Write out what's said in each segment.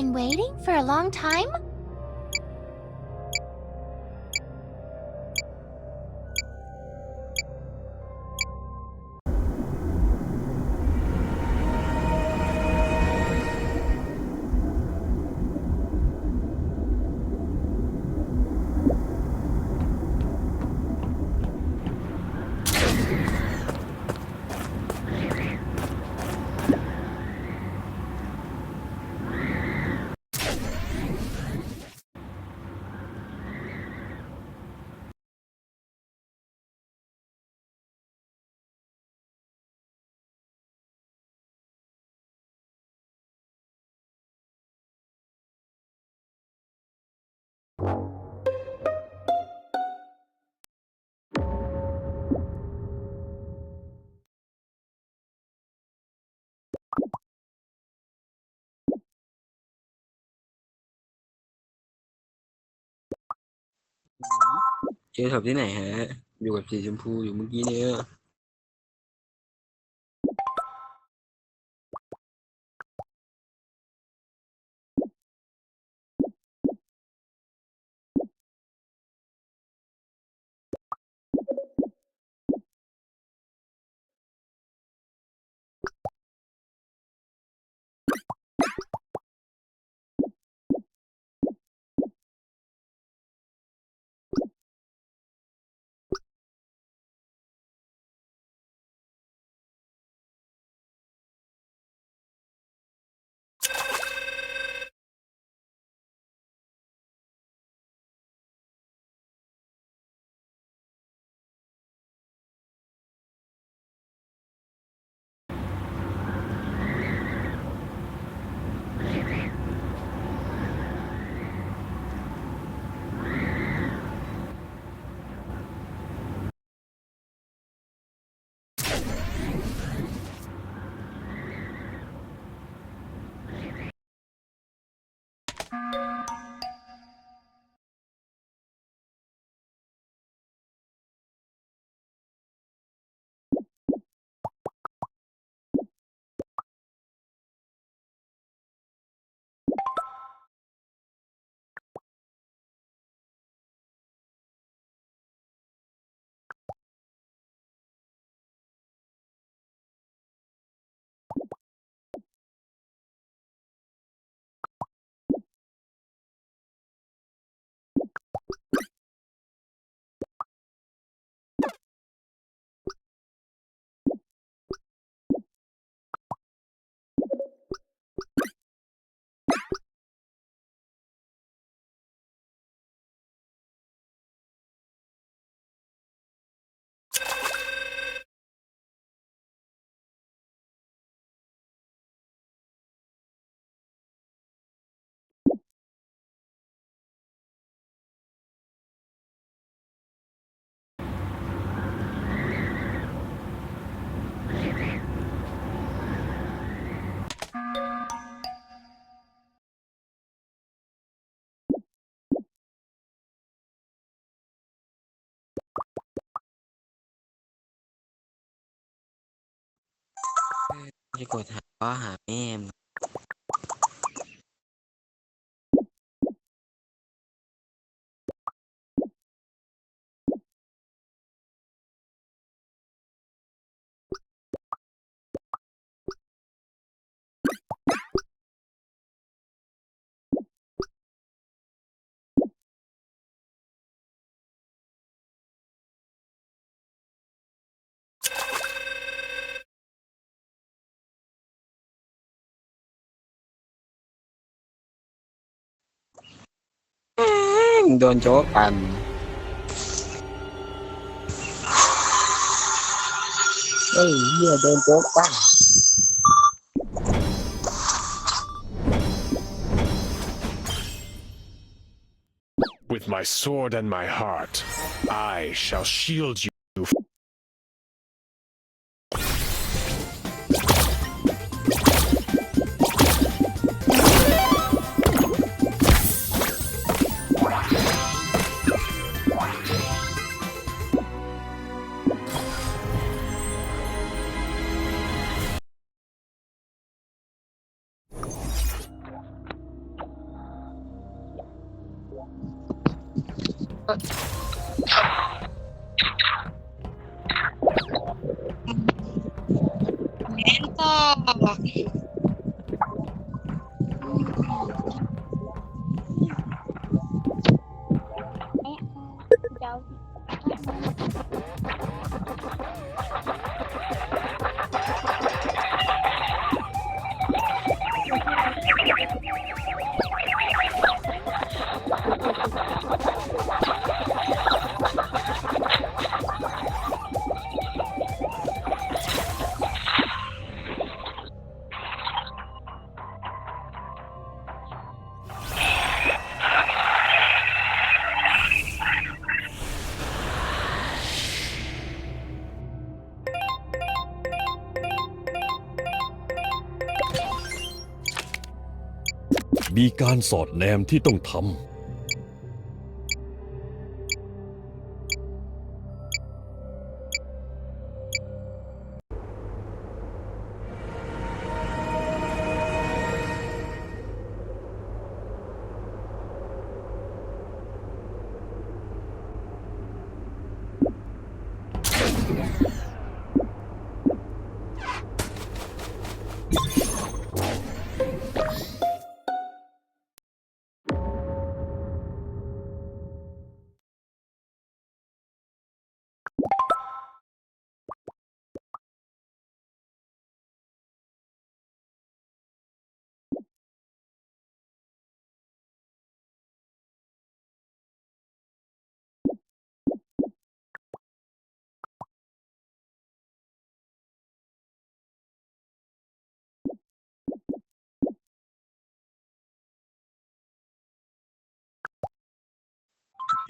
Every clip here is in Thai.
been waiting for a long time? เจอศพที่ไหนฮะ อยู่กับสีชมพูอยู่เมื่อกี้เนี่ย จะกดหาก็หาแม่ม งโดนโจ๊กกันเฮ้ยเหี้ยโดนโจ๊กกัน With my sword and my heart, I shall shield you. มีการสอดแนมที่ต้องทำ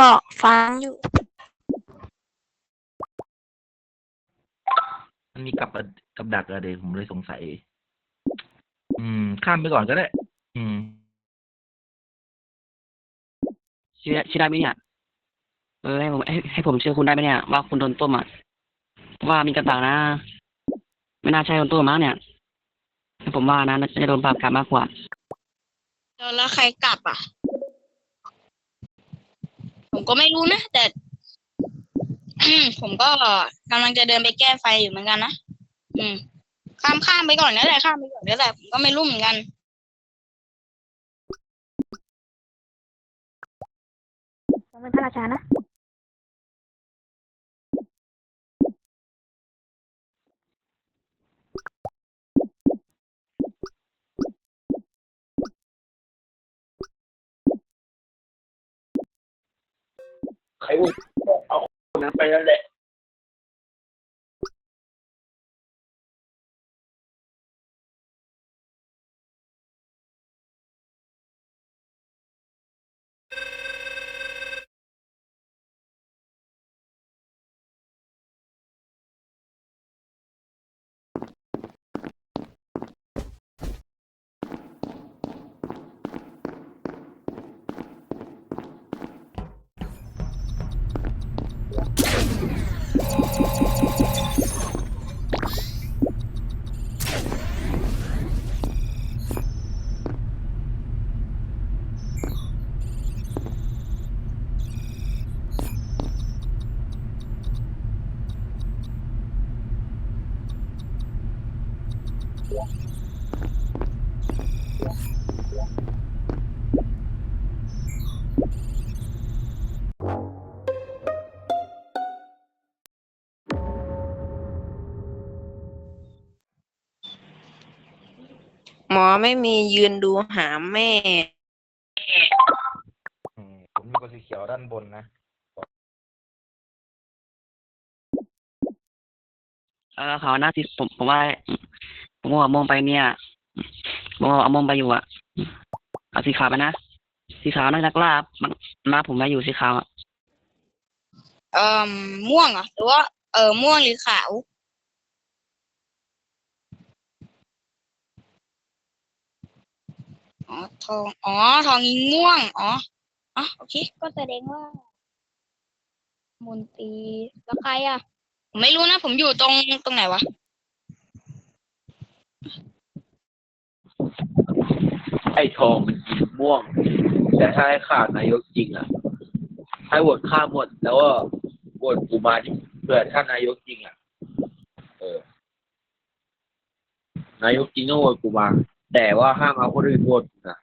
ก็ฟังอยู่ มันมีกับกับดักอะเดี๋ยวผมเลยสงสัย อืม ข้ามไปก่อนก็ได้ อืมเชื่อเชื่อได้ไหมเนี่ย เออให้ผมให้ให้ผมเชื่อคุณได้ไหมเนี่ย ว่าคุณโดนต้มอะว่ามีกระต่างนะ ไม่น่าใช่โดนต้มมั้งเนี่ย ผมว่านะน่าจะโดนปราบกลับมากกว่า แล้วแล้วใครกลับอะ ผมก็ไม่รู้นะ แต่ผมก็กำลังจะเดินไปแก้ไฟอยู่เหมือนกันนะอืม ข้ามข้ามไปก่อนนั่นแหละข้ามไปก่อนนั่นแหละผมก็ไม่รู้เหมือนกันผมเป็นพระราชานะ ใครอุ้มเอาคนนั้นไปแล้วแหละ หมอไม่มียืนดูหาแม่ อืมผมอยู่กับสีเขียวด้านบนนะ เออเขาหน้าที่ผมผมว่าผมว่ามองไปเนี่ยผมว่าเอามองไปอยู่อะเอาสีขาวไปนะสีขาวน่าจะกล้ามันมาผมมาอยู่สีขาวอะเอ่อม่วงเหรอหรือว่าเออม่วงหรือขาว อ๋อ ทอง อ๋อ ทองยิงม่วง อ๋อ อ๋อ โอเค ก็แสดงว่า มนตรีแล้วใครอะ ผมไม่รู้นะ ผมอยู่ตรงตรงไหนวะ ไอ้ทองมันกินม่วง แต่ถ้าให้ขาดนายกจริงอะ ให้โหวตข้ามหมด แล้วก็โหวตกูมาดิเพื่อถ้านายกจริงอะ เออ นายกจริงต้องโหวตกูมา แต่ว่าห้ามเอาคนอื่นโหวตกูนะ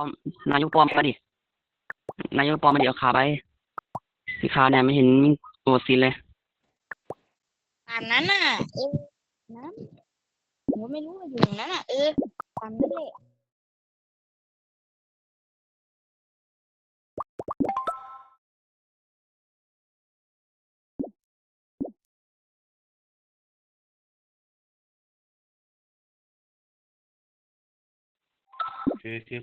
อมนายกปลอมไปดิ นายกปลอมมาเดี๋ยวขาไปที่ขาเนี่ยไม่เห็นมีตัวซีนเลยตามนั้นน่ะ เออนั้นผมก็ไม่รู้ว่าอยู่อย่างนั้นน่ะ เออตามนั้นแหละคือคือ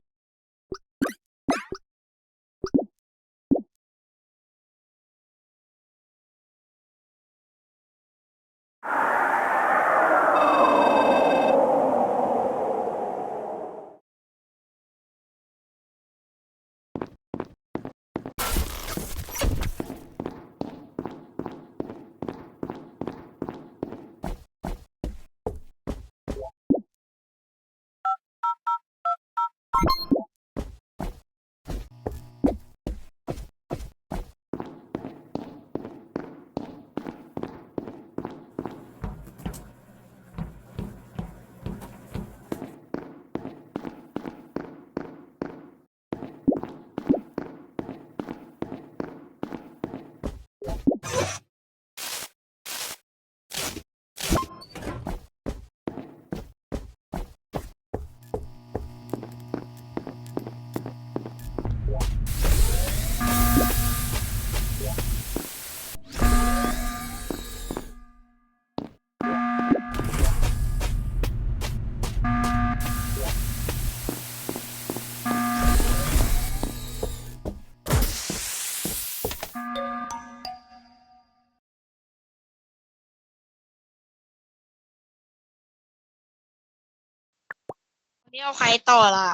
เดี๋ยวใครต่อล่ะ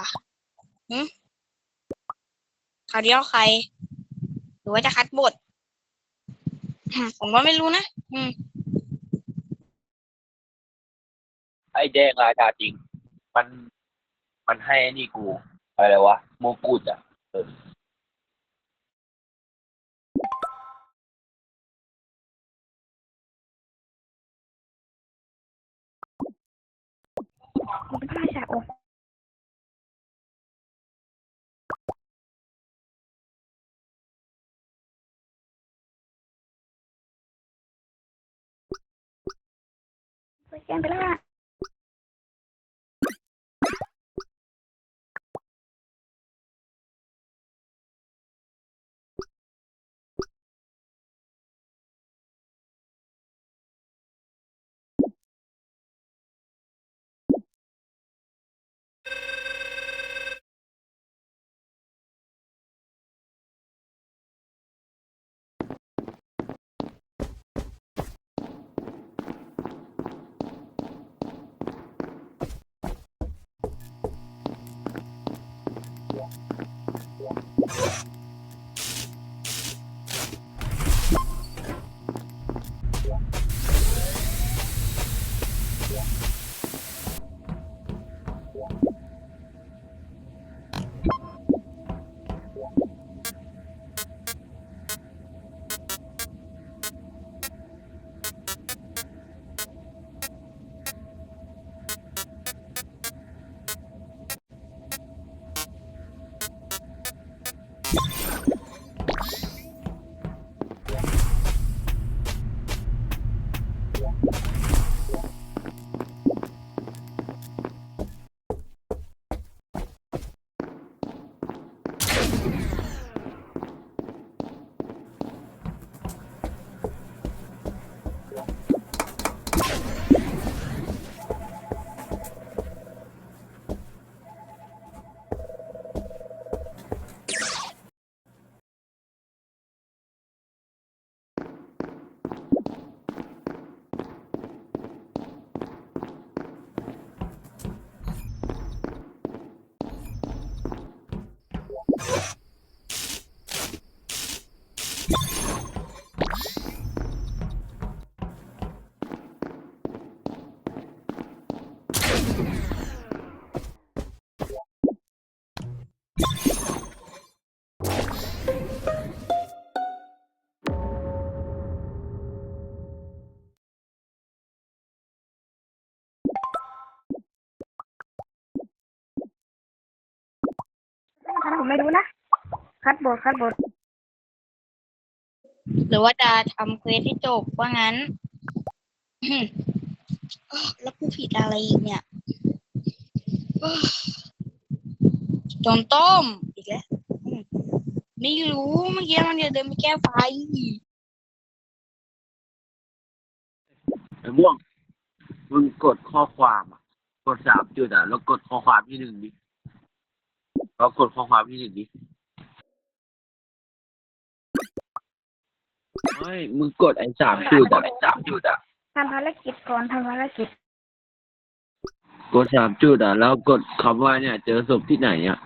หึคราวเดียวใคร หรือว่าจะคัดบท ผมก็ไม่รู้นะ อืม ไอ้แดงราชาจริง มัน มันให้ไอ้นี่กู อะไรวะ โมกุฎอะเออ สแก Yeah. ผมไม่รู้นะ คัดบทคัดบทหรือว่าจะทำเควสให้จบว่างั้นอืมอ้อแล้วกูผิดอะไรอีกเนี่ยอ้อโดนต้มอีกแล้วอืมไม่รู้เมื่อกี้มันจะเดินไปแก้ไฟไอ้ม่วงมึงกดข้อความอะ กดสามจุดอะ แล้วกดข้อความที่หนึ่งดิ แล้วกดข้อความที่หนึ่งดิไม่มึงกดไอ้สามจุดอะไอ้สามจุดอะทำภารกิจก่อนทำภารกิจ กดสามจุดอะแล้วกดคำว่าเนี่ย เจอศพที่ไหนอะ